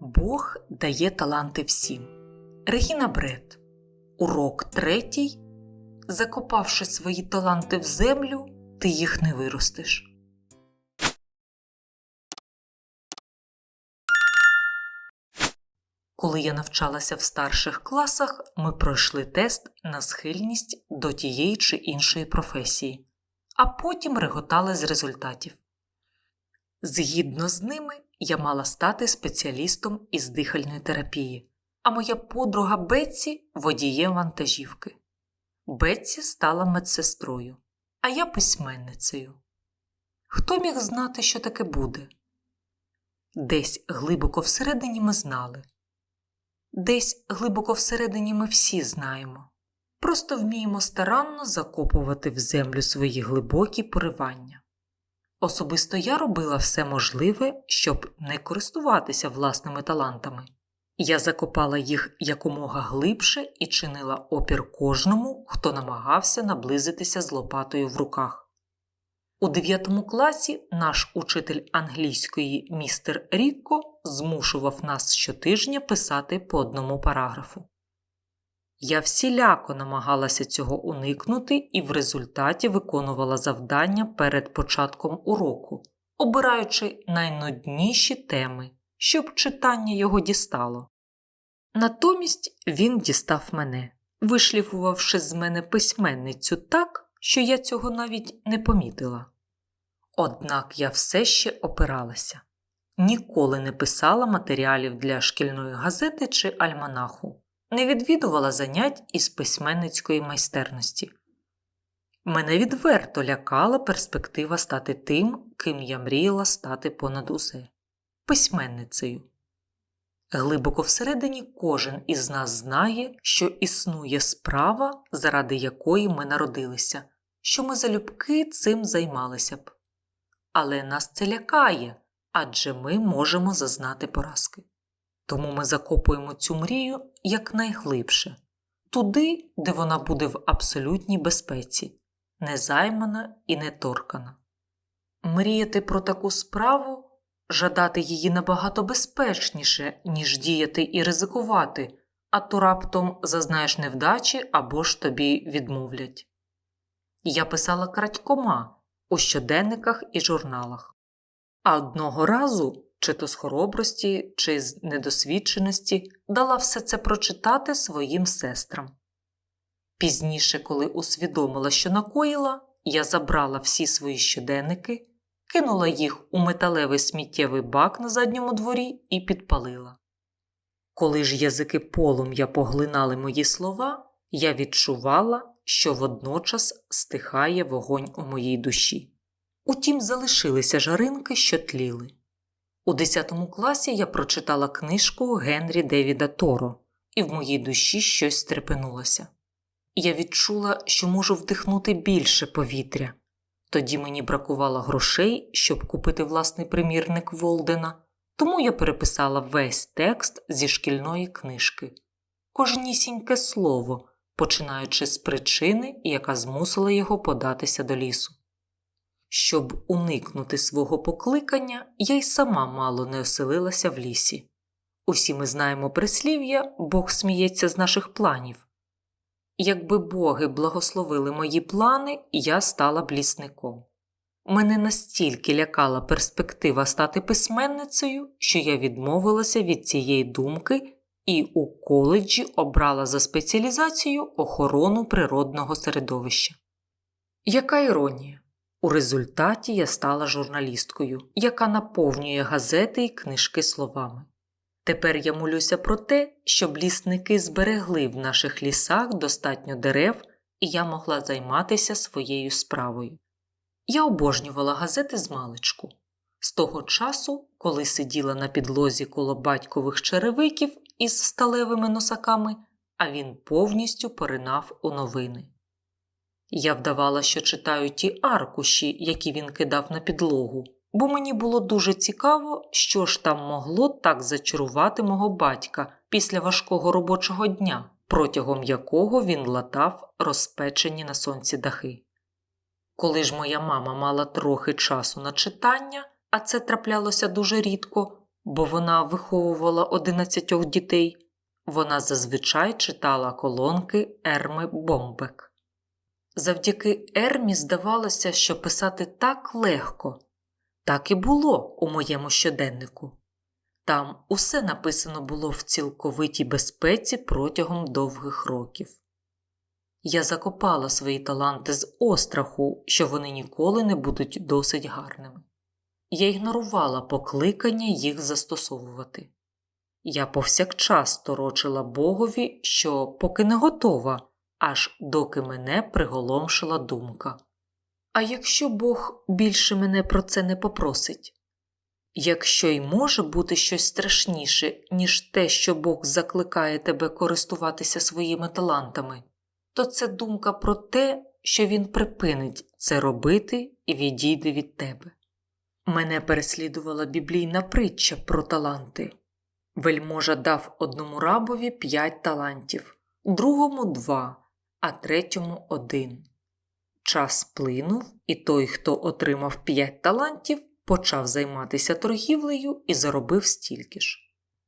Бог дає таланти всім. Регіна Бред. Урок третій. Закопавши свої таланти в землю, ти їх не виростеш. Коли я навчалася в старших класах, ми пройшли тест на схильність до тієї чи іншої професії, а потім реготали з результатів. Згідно з ними, я мала стати спеціалістом із дихальної терапії, а моя подруга Бетсі водієм вантажівки. Бетсі стала медсестрою, а я письменницею. Хто міг знати, що таке буде? Десь глибоко всередині ми знали. Десь глибоко всередині ми всі знаємо, просто вміємо старанно закопувати в землю свої глибокі поривання. Особисто я робила все можливе, щоб не користуватися власними талантами. Я закопала їх якомога глибше і чинила опір кожному, хто намагався наблизитися з лопатою в руках. У 9 класі наш учитель англійської містер Рікко змушував нас щотижня писати по одному параграфу. Я всіляко намагалася цього уникнути і в результаті виконувала завдання перед початком уроку, обираючи найнудніші теми, щоб читання його дістало. Натомість він дістав мене, вишліфувавши з мене письменницю так, що я цього навіть не помітила. Однак я все ще опиралася, ніколи не писала матеріалів для шкільної газети чи альманаху, не відвідувала занять із письменницької майстерності. Мене відверто лякала перспектива стати тим, ким я мріяла стати понад усе письменницею. Глибоко всередині кожен із нас знає, що існує справа, заради якої ми народилися, що ми залюбки цим займалися б. Але нас це лякає, адже ми можемо зазнати поразки. Тому ми закопуємо цю мрію якнайглибше, туди, де вона буде в абсолютній безпеці, незаймана і неторкана. Мріяти про таку справу жадати її набагато безпечніше, ніж діяти і ризикувати, а то раптом зазнаєш невдачі або ж тобі відмовлять. Я писала крадькома у щоденниках і журналах. А одного разу, чи то з хоробрості, чи з недосвідченості, дала все це прочитати своїм сестрам. Пізніше, коли усвідомила, що накоїла, я забрала всі свої щоденники, кинула їх у металевий сміттєвий бак на задньому дворі і підпалила. Коли ж язики полум'я поглинали мої слова, я відчувала, що водночас стихає вогонь у моїй душі. Утім, залишилися жаринки, що тліли. У 10 класі я прочитала книжку Генрі Девіда Торо, і в моїй душі щось стрепенулося. Я відчула, що можу вдихнути більше повітря. Тоді мені бракувало грошей, щоб купити власний примірник Волдена, тому я переписала весь текст зі шкільної книжки, кожнісіньке слово, починаючи з причини, яка змусила його податися до лісу. Щоб уникнути свого покликання, я й сама мало не оселилася в лісі. Усі ми знаємо прислів'я Бог сміється з наших планів. Якби боги благословили мої плани, я стала б лісником. Мене настільки лякала перспектива стати письменницею, що я відмовилася від цієї думки і у коледжі обрала за спеціалізацію охорону природного середовища. Яка іронія? У результаті я стала журналісткою, яка наповнює газети і книжки словами. Тепер я молюся про те, щоб лісники зберегли в наших лісах достатньо дерев, і я могла займатися своєю справою. Я обожнювала газети з маличку. З того часу, коли сиділа на підлозі коло батькових черевиків із сталевими носаками, а він повністю поринав у новини. Я вдавала, що читаю ті аркуші, які він кидав на підлогу, бо мені було дуже цікаво, що ж там могло так зачарувати мого батька після важкого робочого дня, протягом якого він латав розпечені на сонці дахи. Коли ж моя мама мала трохи часу на читання, а це траплялося дуже рідко, бо вона виховувала одинадцятьох дітей, вона зазвичай читала колонки Ерми Бомбек. Завдяки Ермі здавалося, що писати так легко. Так і було у моєму щоденнику. Там усе написано було в цілковитій безпеці протягом довгих років. Я закопала свої таланти з остраху, що вони ніколи не будуть досить гарними. Я ігнорувала покликання їх застосовувати. Я повсякчас торочила Богові, що поки не готова, аж доки мене приголомшила думка. А якщо Бог більше мене про це не попросить? Якщо й може бути щось страшніше, ніж те, що Бог закликає тебе користуватися своїми талантами, то це думка про те, що Він припинить це робити і відійде від тебе. Мене переслідувала біблійна притча про таланти. Вельможа дав одному рабові п'ять талантів, другому два, а третьому один. Час плинув, і той, хто отримав п'ять талантів, почав займатися торгівлею і заробив стільки ж.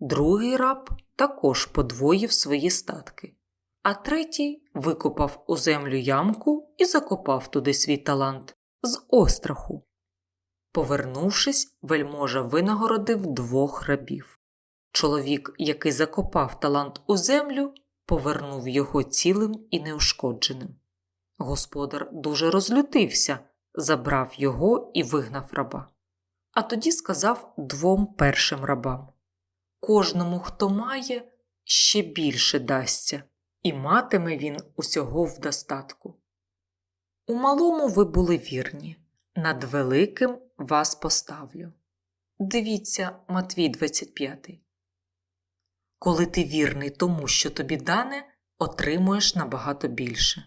Другий раб також подвоїв свої статки, а третій викопав у землю ямку і закопав туди свій талант з остраху. Повернувшись, вельможа винагородив двох рабів. Чоловік, який закопав талант у землю, повернув його цілим і неушкодженим. Господар дуже розлютився, забрав його і вигнав раба. А тоді сказав двом першим рабам Кожному, хто має, ще більше дасться, і матиме він усього в достатку. У малому ви були вірні, над великим вас поставлю. Дивіться Матвій 25. Коли ти вірний тому, що тобі дане, отримуєш набагато більше.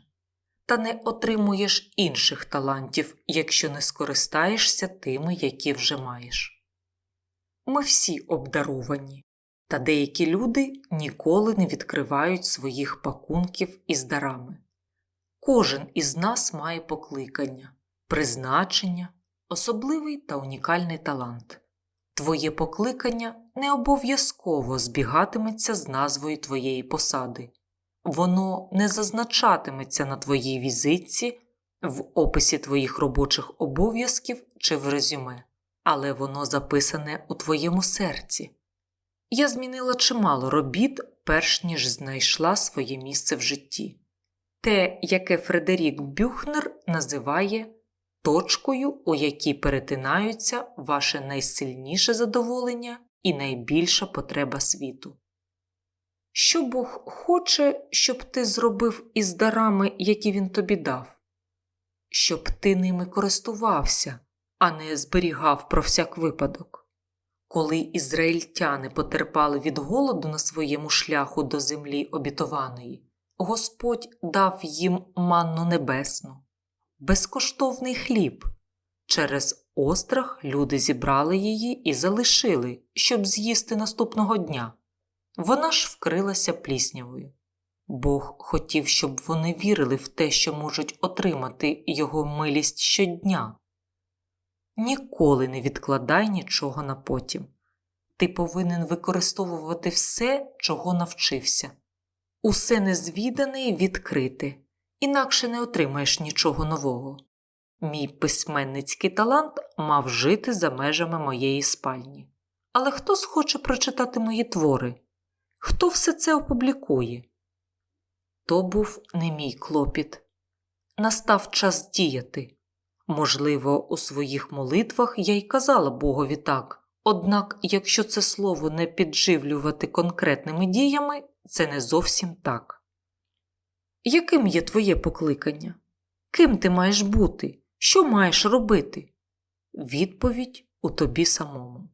Та не отримуєш інших талантів, якщо не скористаєшся тими, які вже маєш. Ми всі обдаровані, та деякі люди ніколи не відкривають своїх пакунків із дарами. Кожен із нас має покликання, призначення, особливий та унікальний талант. Твоє покликання не обов'язково збігатиметься з назвою твоєї посади, воно не зазначатиметься на твоїй візитці, в описі твоїх робочих обов'язків чи в резюме, але воно записане у твоєму серці. Я змінила чимало робіт, перш ніж знайшла своє місце в житті. Те, яке Фредерік Бюхнер називає точкою, у якій перетинаються ваше найсильніше задоволення і найбільша потреба світу. Що Бог хоче, щоб ти зробив із дарами, які він тобі дав? Щоб ти ними користувався, а не зберігав про всяк випадок. Коли ізраїльтяни потерпали від голоду на своєму шляху до землі обітованої, Господь дав їм манну небесну, безкоштовний хліб. Через острах люди зібрали її і залишили, щоб з'їсти наступного дня. Вона ж вкрилася пліснявою. Бог хотів, щоб вони вірили в те, що можуть отримати його милість щодня. Ніколи не відкладай нічого на потім. Ти повинен використовувати все, чого навчився. Усе незвідане і відкрите, інакше не отримаєш нічого нового. Мій письменницький талант мав жити за межами моєї спальні. Але хто схоче прочитати мої твори? Хто все це опублікує? То був не мій клопіт. Настав час діяти. Можливо, у своїх молитвах я й казала Богові так, однак, якщо це слово не підживлювати конкретними діями, це не зовсім так. Яким є твоє покликання? Ким ти маєш бути? Що маєш робити? Відповідь у тобі самому.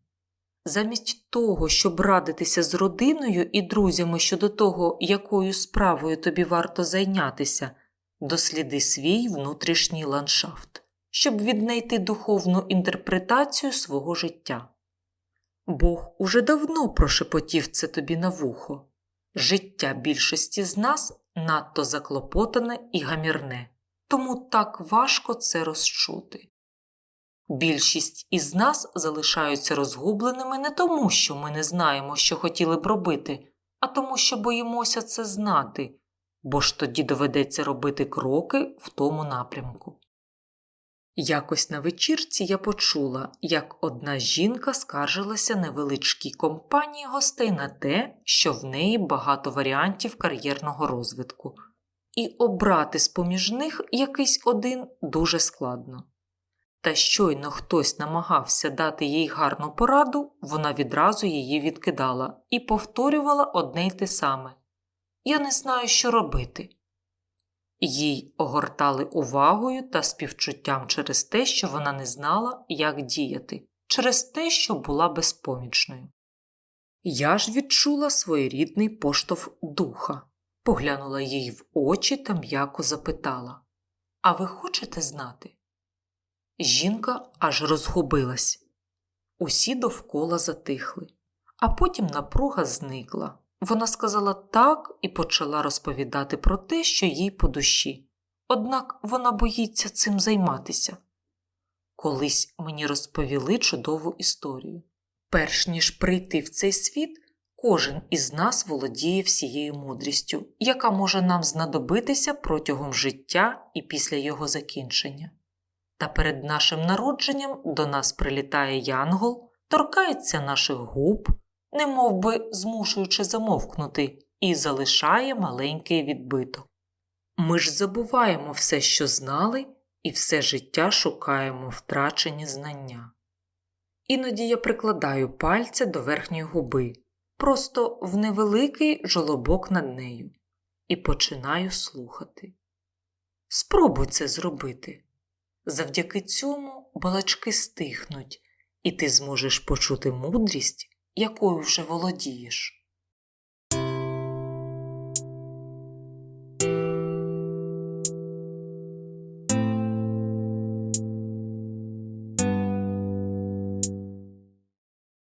Замість того, щоб радитися з родиною і друзями щодо того, якою справою тобі варто зайнятися, досліди свій внутрішній ландшафт, щоб віднайти духовну інтерпретацію свого життя. Бог уже давно прошепотів це тобі на вухо. Життя більшості з нас надто заклопотане і гамірне, тому так важко це розчути. Більшість із нас залишаються розгубленими не тому, що ми не знаємо, що хотіли б робити, а тому, що боїмося це знати, бо ж тоді доведеться робити кроки в тому напрямку. Якось на вечірці я почула, як одна жінка скаржилася невеличкій компанії гостей на те, що в неї багато варіантів кар'єрного розвитку, і обрати з-поміж них якийсь один дуже складно. Та щойно хтось намагався дати їй гарну пораду, вона відразу її відкидала і повторювала одне й те саме Я не знаю, що робити. Їй огортали увагою та співчуттям через те, що вона не знала, як діяти, через те, що була безпомічною. Я ж відчула своєрідний поштовх духа, поглянула їй в очі та м'яко запитала А ви хочете знати? Жінка аж розгубилась. Усі довкола затихли, а потім напруга зникла. Вона сказала так і почала розповідати про те, що їй по душі. Однак вона боїться цим займатися. Колись мені розповіли чудову історію. Перш ніж прийти в цей світ, кожен із нас володіє всією мудрістю, яка може нам знадобитися протягом життя і після його закінчення. Та перед нашим народженням до нас прилітає янгол, торкається наших губ, немов би змушуючи замовкнути, і залишає маленький відбиток. Ми ж забуваємо все, що знали, і все життя шукаємо втрачені знання. Іноді я прикладаю пальця до верхньої губи, просто в невеликий жолобок над нею, і починаю слухати. Спробуй це зробити. Завдяки цьому балачки стихнуть, і ти зможеш почути мудрість, якою вже володієш.